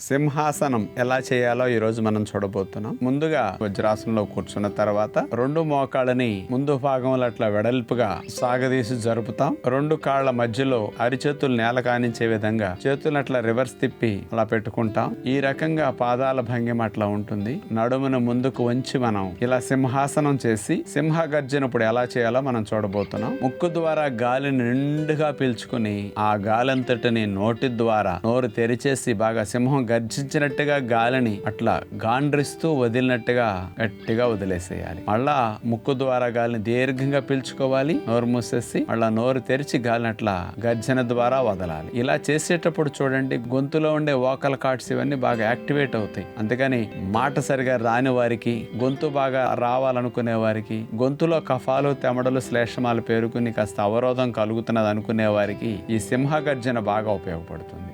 సింహాసనం ఎలా చేయాలో ఈ రోజు మనం చూడబోతున్నాం. ముందుగా వజ్రాసనంలో కూర్చున్న తర్వాత రెండు మోకాళ్ళని ముందు భాగంలో అట్లా వెడల్పుగా సాగదీసి జరుపుతాం. రెండు కాళ్ళ మధ్యలో అరిచేతులు నేల కానించే విధంగా చేతులను అట్లా రివర్స్ తిప్పి అలా పెట్టుకుంటాం. ఈ రకంగా పాదాల భంగిమ అట్లా ఉంటుంది. నడుమును ముందుకు వంచి మనం ఇలా సింహాసనం చేసి సింహ గర్జనప్పుడు ఎలా చేయాలో మనం చూడబోతున్నాం. ముక్కు ద్వారా గాలిని నిండుగా పీల్చుకుని ఆ గాలంతటిని నోటి ద్వారా నోరు తెరిచేసి బాగా సింహం గర్జించినట్టుగా గాలిని అట్లా గాండ్రిస్తూ వదిలినట్టుగా గట్టిగా వదిలేసేయాలి. మళ్ళా ముక్కు ద్వారా గాలిని దీర్ఘంగా పీల్చుకోవాలి. నోరు మూసేసి మళ్ళా నోరు తెరిచి గాలిని అట్లా గర్జన ద్వారా వదలాలి. ఇలా చేసేటప్పుడు చూడండి గొంతులో ఉండే వోకల్ కార్డ్స్ ఇవన్నీ బాగా యాక్టివేట్ అవుతాయి. అందుకని మాట సరిగా రాని వారికి గొంతు బాగా రావాలనుకునే వారికి గొంతులో కఫాలు తెమడలు శ్లేషమాలు పేరుకుని కాస్త అవరోధం కలుగుతున్నది అనుకునే వారికి ఈ సింహ గర్జన బాగా ఉపయోగపడుతుంది.